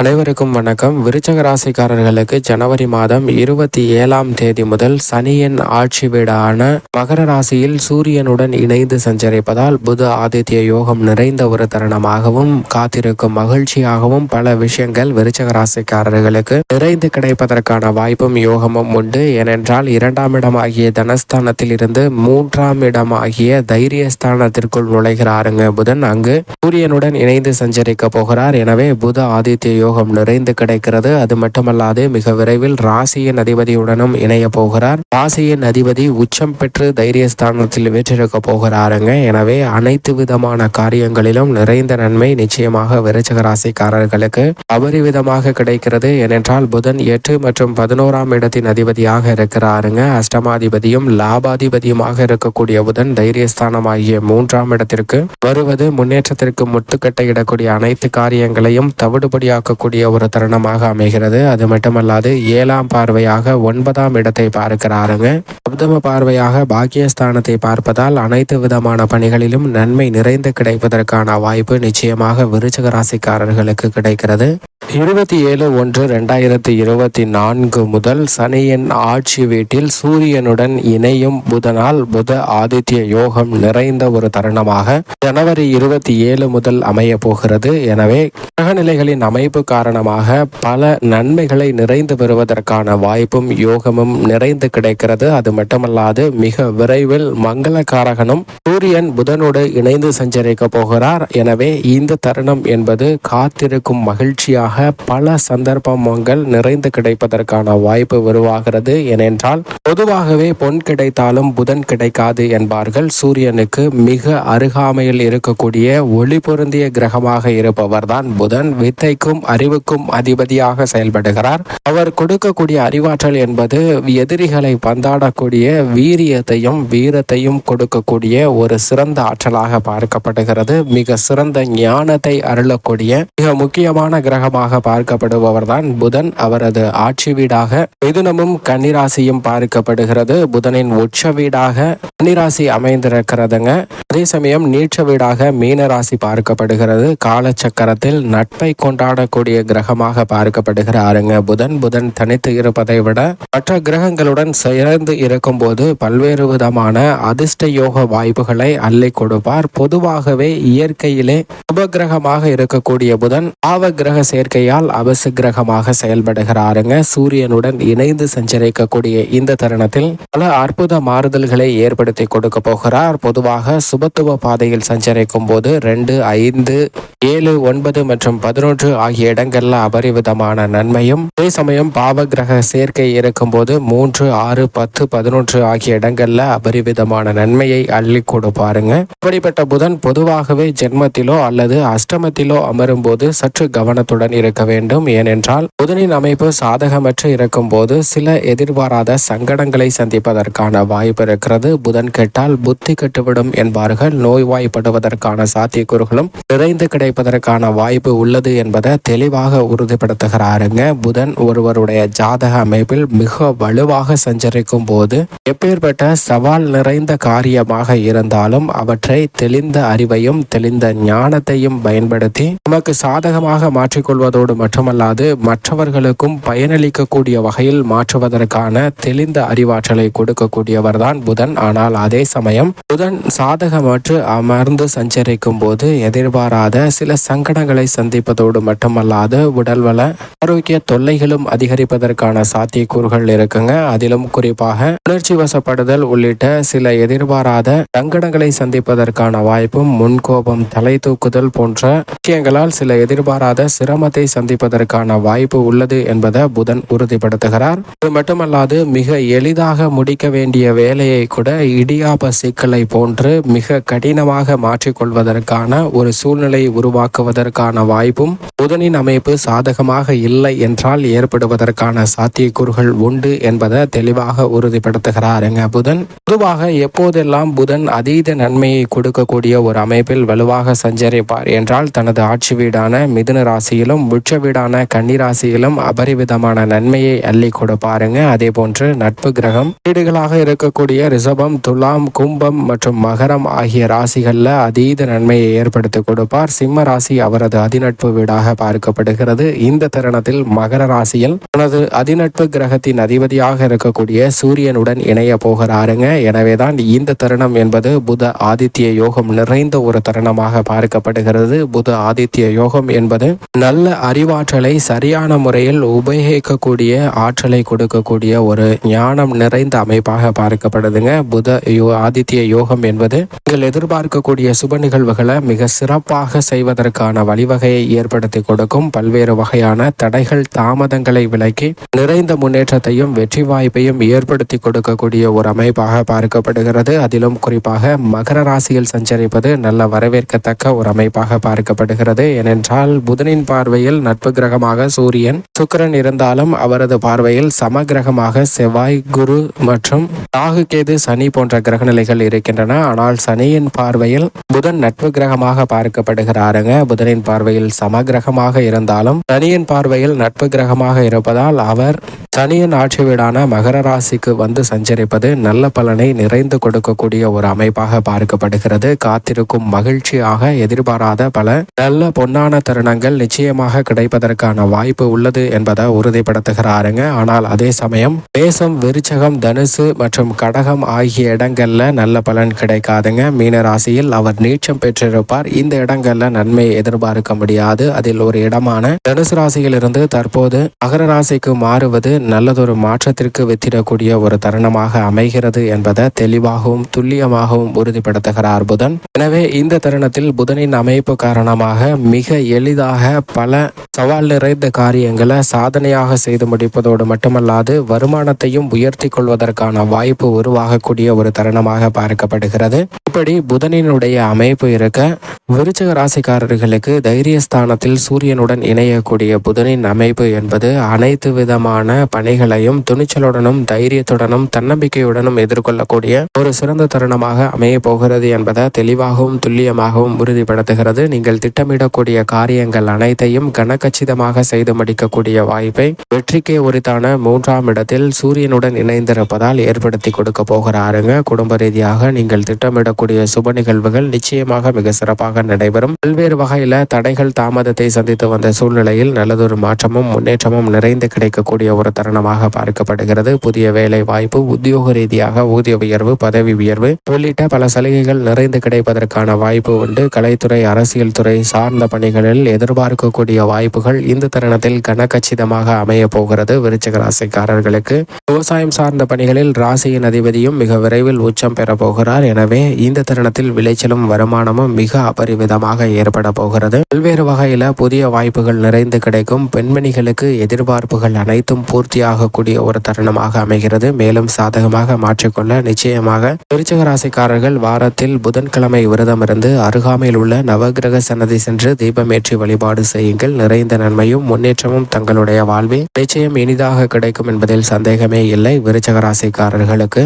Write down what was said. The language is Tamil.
அனைவருக்கும் வணக்கம். விருச்சக ராசிக்காரர்களுக்கு ஜனவரி மாதம் இருபத்தி ஏழாம் தேதி முதல் சனியின் ஆட்சி வீடான மகர ராசியில் சூரியனுடன் இணைந்து சஞ்சரிப்பதால் புத ஆதித்ய யோகம் நிறைந்த ஒரு தருணமாகவும் காத்திருக்கும் மகிழ்ச்சியாகவும் பல விஷயங்கள் விருச்சக ராசிக்காரர்களுக்கு நிறைந்து கிடைப்பதற்கான வாய்ப்பும் யோகமும் உண்டு. ஏனென்றால் இரண்டாம் இடமாகிய தனஸ்தானத்தில் இருந்து மூன்றாம் இடமாகிய தைரியஸ்தானத்திற்குள் நுழைகிறாருங்க புதன். அங்கு சூரியனுடன் இணைந்து சஞ்சரிக்க போகிறார். எனவே புத ஆதித்ய யோகம் நிறைந்து கிடைக்கிறது. அது மட்டுமல்லாது மிக விரைவில் ராசியின் அதிபதியுடனும் இணைய போகிறார். ராசியின் அதிபதி உச்சம் பெற்று தைரியஸ்தானத்தில் வீற்றிருக்க போகிறாருங்க. எனவே அனைத்து விதமான காரியங்களிலும் நிறைந்த நன்மை நிச்சயமாக விருச்சக ராசிக்காரர்களுக்கு அபரிவிதமாக கிடைக்கிறது. ஏனென்றால் புதன் எட்டு மற்றும் பதினோராம் இடத்தின் அதிபதியாக இருக்கிறாருங்க. அஷ்டமாதிபதியும் லாபாதிபதியுமாக இருக்கக்கூடிய புதன் தைரியஸ்தானமாகிய மூன்றாம் இடத்திற்கு வருவது முன்னேற்றத்திற்கு முட்டுக்கட்டையிடக்கூடிய அனைத்து காரியங்களையும் தவிடுபடியாக்க தவிடுபடியாக்கக்கூடிய ஒரு தருணமாக அமைகிறது. அது மட்டுமல்லாது ஏழாம் பார்வையாக ஒன்பதாம் இடத்தை பார்க்கிறாருங்க. சப்தம பார்வையாக பாக்கியஸ்தானத்தை பார்ப்பதால் அனைத்து விதமான பணிகளிலும் நன்மை நிறைந்து கிடைப்பதற்கான வாய்ப்பு நிச்சயமாக விருச்சக ராசிக்காரர்களுக்கு கிடைக்கிறது. இருபத்தி ஏழு ஒன்று ரெண்டாயிரத்தி இருபத்தி நான்கு முதல் சனியின் ஆட்சி வீட்டில் சூரியனுடன் இணையும் புதனால் புத ஆதித்ய யோகம் நிறைந்த ஒரு தருணமாக ஜனவரி இருபத்தி ஏழு முதல் அமைய போகிறது. எனவே கிரகநிலைகளின் அமைப்பு காரணமாக பல நன்மைகளை நிறைந்து பெறுவதற்கான வாய்ப்பும் யோகமும் நிறைந்து கிடைக்கிறது. அது மட்டுமல்லாது மிக விரைவில் மங்களகாரகனும் சூரியன் புதனோடு இணைந்து சஞ்சரிக்க போகிறார். எனவே இந்த தருணம் என்பது காத்திருக்கும் மகிழ்ச்சியாக பல சந்தர்ப்பங்கள் நிறைந்து கிடைப்பதற்கான வாய்ப்பு உருவாகிறது. ஏனென்றால் பொதுவாகவே பொன் கிடைத்தாலும் புதன் கிடைக்காது என்பார்கள். சூரியனுக்கு மிக அருகாமையில் இருக்கக்கூடிய ஒளி பொருந்திய கிரகமாக இருப்பவர்தான் புதன். வித்தைக்கும் அறிவுக்கும் அதிபதியாக செயல்படுகிறார். அவர் கொடுக்கக்கூடிய அறிவாற்றல் என்பது எதிரிகளை பந்தாடக்கூடிய வீரியத்தையும் வீரத்தையும் கொடுக்கக்கூடிய ஒரு சிறந்த ஆற்றலாக பார்க்கப்படுகிறது. மிக சிறந்த ஞானத்தை அருளக்கூடிய மிக முக்கியமான கிரகமாக பார்க்கப்படுபவர் தான் புதன். அவரது ஆட்சி வீடாக மிதுனமும் கன்னிராசியும் பார்க்கப்படுகிறது. புதனின் உச்ச வீடாக கன்னிராசி அமைந்திருக்கிறதுங்க. அதே சமயம் நீச்ச வீடாக மீனராசி பார்க்கப்படுகிறது. காலச்சக்கரத்தில் நட்பை கொண்டாடக்கூடிய கிரகமாக பார்க்கப்படுகிறாருங்க புதன் புதன் தனித்து இருப்பதை விட மற்ற கிரகங்களுடன் சேர்ந்து இருக்கும்போது பல்வேறு விதமான அதிர்ஷ்ட யோக வாய்ப்புகளை அள்ளி கொடுப்பார். பொதுவாகவே இயற்கையிலே உபகிரகமாக இருக்கக்கூடிய புதன் ஆவ கிரக சேர்க்கையால் அவசு கிரகமாக செயல்படுகிறாருங்க சூரியனுடன் இணைந்து சஞ்சரிக்கக்கூடிய இந்த தருணத்தில் பல அற்புத மாறுதல்களை ஏற்படுத்தி கொடுக்க போகிறார். பொதுவாக சுபத்துவ பாதையில் சஞ்சரிக்கும் போது ரெண்டு ஐந்து ஏழு ஒன்பது மற்றும் பதினொன்று ஆகிய இடங்கள்ல அபரிவிதமான நன்மையும் அதே சமயம் பாவ கிரக சேர்க்கை இருக்கும்போது மூன்று ஆறு பத்து பதினொன்று ஆகிய இடங்கள்ல அபரிவிதமான நன்மையை அள்ளி கொடுப்பாருங்க இப்படிப்பட்ட புதன் பொதுவாகவே ஜென்மத்திலோ அல்லது அஷ்டமத்திலோ அமரும் போது சற்று கவனத்துடன் இருக்க வேண்டும். ஏனென்றால் புதனின் அமைப்பு சாதகமற்று இருக்கும்போது சில எதிர்பாராத சங்கடங்களை சந்திப்பதற்கான வாய்ப்பு இருக்கிறது. புதன் கெட்டால் புத்தி கெட்டுவிடும் என்பார்கள். நோய்வாய்ப்படுவதற்கான சாத்தியக்கூறுகளும் நிறைந்து கிடைப்பதற்கான வாய்ப்பு உள்ளது என்பதை தெளிவாக உறுதிப்படுத்துகிறாருங்க. புதன் ஒருவருடைய ஜாதக அமைப்பில் மிக வலுவாக சஞ்சரிக்கும் போது எப்பேற்பட்ட சவால் நிறைந்த காரியமாக இருந்தாலும் அவற்றை தெளிந்த அறிவையும் தெளிந்த ஞானத்தையும் பயன்படுத்தி நமக்கு சாதகமாக மாற்றிக்கொள்வதோடு மட்டுமல்லாது மற்றவர்களுக்கும் பயனளிக்கக்கூடிய வகையில் மாற்றுவதற்கான தெளிந்த அறிவாற்றலை கொடுக்கக்கூடியவர்தான் புதன். ஆனால் அதே சமயம் புதன் சாதகமற்று அமர்ந்து சஞ்சரிக்கும் போது எதிர்பாராத சில சங்கடங்களை சந்திப்பதோடு மட்டுமல்லாது உடல்வள ஆரோக்கிய தொல்லைகளும் அதிகரிப்பதற்கான சாத்தியக்கூறுகள் இருக்குங்க. அதிலும் குறிப்பாக உணர்ச்சி வசப்படுதல் உள்ளிட்ட சில எதிர்பாராத சங்கடங்களை சந்திப்பதற்கான வாய்ப்பும் முன்கோபம் தலை தூக்குதல் போன்ற விஷயங்களால் சில எதிர்பாராத சிரமத்தை சந்திப்பதற்கான வாய்ப்பு உள்ளது என்பதை புதன் உறுதிப்படுத்துகிறார். அது மட்டுமல்லாது மிக எளிதாக முடிக்க வேண்டிய வேலையை கூட இடியாப சிக்கலை போன்று மிக கடினமாக மாற்றிக்கொள்வதற்கான ஒரு சூழ்நிலை உருவாக்குவதற்கான வாய்ப்பும் புதனின் அமைப்பு சாதகமாக இல்லை என்றால் ஏற்படுவதற்கான சாத்தியக்கூறுகள் உண்டு என்பதை தெளிவாக உறுதிப்படுத்துகிறாருங்க புதன்? பொதுவாக எப்போதெல்லாம் புதன் அதீத நன்மையை கொடுக்கக்கூடிய ஒரு அமைப்பில் வலுவாக சஞ்சரிப்பார் என்றால் தனது ஆட்சி வீடான மிதுன ராசியிலும் உச்ச வீடான கன்னி ராசியிலும் அபரிவிதமான நன்மையை அள்ளி கொடுப்பாருங்க அதே போன்று நட்பு கிரகம் வீடுகளாக இருக்கக்கூடிய ரிஷபம் துலாம் கும்பம் மற்றும் மகரம் ஆகிய ராசிகள்ல அதீத நன்மையை ஏற்படுத்தி கொடுப்பார். சிம்ம ராசி அவரது அதிநட்பு வீடாக பார்க்க பார்க்கப்படுகிறது. இந்த தருணத்தில் மகர ராசியில் தனது அதிநட்பு கிரகத்தின் அதிபதியாக இருக்கக்கூடிய சூரியனுடன் இணைய போகிறாருங்க. எனவேதான் இந்த தருணம் என்பது புத ஆதித்ய யோகம் நிறைந்த ஒரு தருணமாக பார்க்கப்படுகிறது. புத ஆதித்ய யோகம் என்பது நல்ல அறிவாற்றலை சரியான முறையில் உபயோகிக்கக்கூடிய ஆற்றலை கொடுக்கக்கூடிய ஒரு ஞானம் நிறைந்த அமைப்பாக பார்க்கப்படுதுங்க. புத யோ- ஆதித்ய யோகம் என்பது நீங்கள் எதிர்பார்க்கக்கூடிய சுப நிகழ்வுகளை மிக சிறப்பாக செய்வதற்கான வழிவகையை ஏற்படுத்தி கொடுக்கும். பல்வேறு வகையான தடைகள் தாமதங்களை விலக்கி நிறைந்த முன்னேற்றத்தையும் வெற்றி வாய்ப்பையும் ஏற்படுத்தி கொடுக்கக்கூடிய ஒரு அமைப்பாக பார்க்கப்படுகிறது. அதிலும் குறிப்பாக மகர ராசியில் சஞ்சரிப்பது நல்ல வரவேற்கத்தக்க ஒரு அமைப்பாக பார்க்கப்படுகிறது. ஏனென்றால் புதனின் பார்வையில் நட்பு கிரகமாக சூரியன் சுக்கிரன் இருந்தாலும் அவரது பார்வையில் சம கிரகமாக செவ்வாய் குரு மற்றும் ராகு கேது சனி போன்ற கிரகநிலைகள் இருக்கின்றன. ஆனால் சனியின் பார்வையில் புதன் நட்பு கிரகமாக பார்க்கப்படுகிறாருங்க. புதனின் பார்வையில் சம கிரகமாக இருந்தாலும் சனியின் பார்வையில் நட்பு கிரகமாக இருப்பதால் அவர் சனியின் ஆட்சி வீடான மகர ராசிக்கு வந்து சஞ்சரிப்பது நல்ல பலனை நிறைந்து கொடுக்கக்கூடிய ஒரு அமைப்பாக பார்க்கப்படுகிறது. காத்திருக்கும் மகிழ்ச்சியாக எதிர்பாராத பல நல்ல பொன்னான தருணங்கள் நிச்சயமாக கிடைப்பதற்கான வாய்ப்பு உள்ளது என்பதை உறுதிப்படுத்துகிறாருங்க. ஆனால் அதே சமயம் பேசம் விருச்சகம் தனுசு மற்றும் கடகம் ஆகிய இடங்கள்ல நல்ல பலன் கிடைக்காதுங்க. மீன ராசியில் அவர் நீச்சம் பெற்றிருப்பார். இந்த இடங்கள்ல நன்மை எதிர்பார்க்க முடியாது. அதில் ஒரு இடமான தனுசு ராசியிலிருந்து தற்போது மகர ராசிக்கு மாறுவது நல்லதொரு மாற்றத்திற்கு வித்திடக்கூடிய ஒரு தருணமாக அமைகிறது என்பதை தெளிவாகவும் துல்லியமாகவும் உறுதிப்படுத்துகிறார் புதன். எனவே இந்த தருணத்தில் புதனின் அமைப்பு காரணமாக மிக எளிதாக பல சவால் நிறைந்த காரியங்களை சாதனையாக செய்து முடிப்பதோடு மட்டுமல்லாது வருமானத்தையும் உயர்த்தி கொள்வதற்கான வாய்ப்பு உருவாகக்கூடிய ஒரு தருணமாக பார்க்கப்படுகிறது. இப்படி புதனினுடைய அமைப்பு இருக்க விருச்சக ராசிக்காரர்களுக்கு தைரியஸ்தானத்தில் சூரியன் சூரியனுடன் இணையக்கூடிய புதனின் அமைப்பு என்பது அனைத்து விதமான பணிகளையும் துணிச்சலுடனும் தைரியத்துடனும் தன்னம்பிக்கையுடனும் எதிர்கொள்ளக்கூடிய ஒரு சிறந்த தருணமாக அமைய போகிறது என்பதை தெளிவாகவும் துல்லியமாகவும் உறுதிப்படுத்துகிறது. நீங்கள் திட்டமிடக்கூடிய காரியங்கள் அனைத்தையும் கனகச்சிதமாக செய்து முடிக்கக்கூடிய வாய்ப்பை வெற்றிக்கே உரித்தான மூன்றாம் இடத்தில் சூரியனுடன் இணைந்திருப்பதால் ஏற்படுத்தி கொடுக்க போகிறாருங்க. குடும்ப ரீதியாக நீங்கள் திட்டமிடக்கூடிய சுப நிகழ்வுகள் நிச்சயமாக மிக சிறப்பாக நடைபெறும். பல்வேறு வகையில தடைகள் தாமதத்தை சந்தித்து வந்த சூழ்நிலையில் நல்லதொரு மாற்றமும் முன்னேற்றமும் நிறைந்து கிடைக்கக்கூடிய ஒரு தருணமாக பார்க்கப்படுகிறது. புதிய வேலை வாய்ப்பு உத்தியோக ரீதியாக ஊதிய உயர்வு பதவி உயர்வு உள்ளிட்ட பல சலுகைகள் நிறைந்து கிடைப்பதற்கான வாய்ப்பு உண்டு. கலைத்துறை அரசியல் துறை சார்ந்த பணிகளில் எதிர்பார்க்கக்கூடிய வாய்ப்புகள் இந்த தருணத்தில் கனக்கச்சிதமாக அமைய போகிறது. விருச்சக ராசிக்காரர்களுக்கு விவசாயம் சார்ந்த பணிகளில் ராசியின் அதிபதியும் மிக விரைவில் உச்சம் பெற போகிறார். எனவே இந்த தருணத்தில் விளைச்சலும் வருமானமும் மிக அபரிவிதமாக ஏற்பட போகிறது. பல்வேறு வகையில புதிய வாய்ப்புகள் நிறைந்து கிடைக்கும். பெண்மணிகளுக்கு எதிர்பார்ப்புகள் அனைத்தும் பூர்த்தியாகக்கூடிய ஒரு தருணமாக அமைகிறது. மேலும் சாதகமாக மாற்றிக்கொள்ள நிச்சயமாக விருச்சிக ராசிக்காரர்கள் வாரத்தில் புதன்கிழமை விரதம் இருந்து அருகாமையில் உள்ள நவகிரக சன்னதி சென்று தீபமேற்றி வழிபாடு செய்யுங்கள். நிறைந்த நன்மையும் முன்னேற்றமும் தங்களுடைய வாழ்வில் நிச்சயம் இனிதாக கிடைக்கும் என்பதில் சந்தேகமே இல்லை. விருச்சக ராசிக்காரர்களுக்கு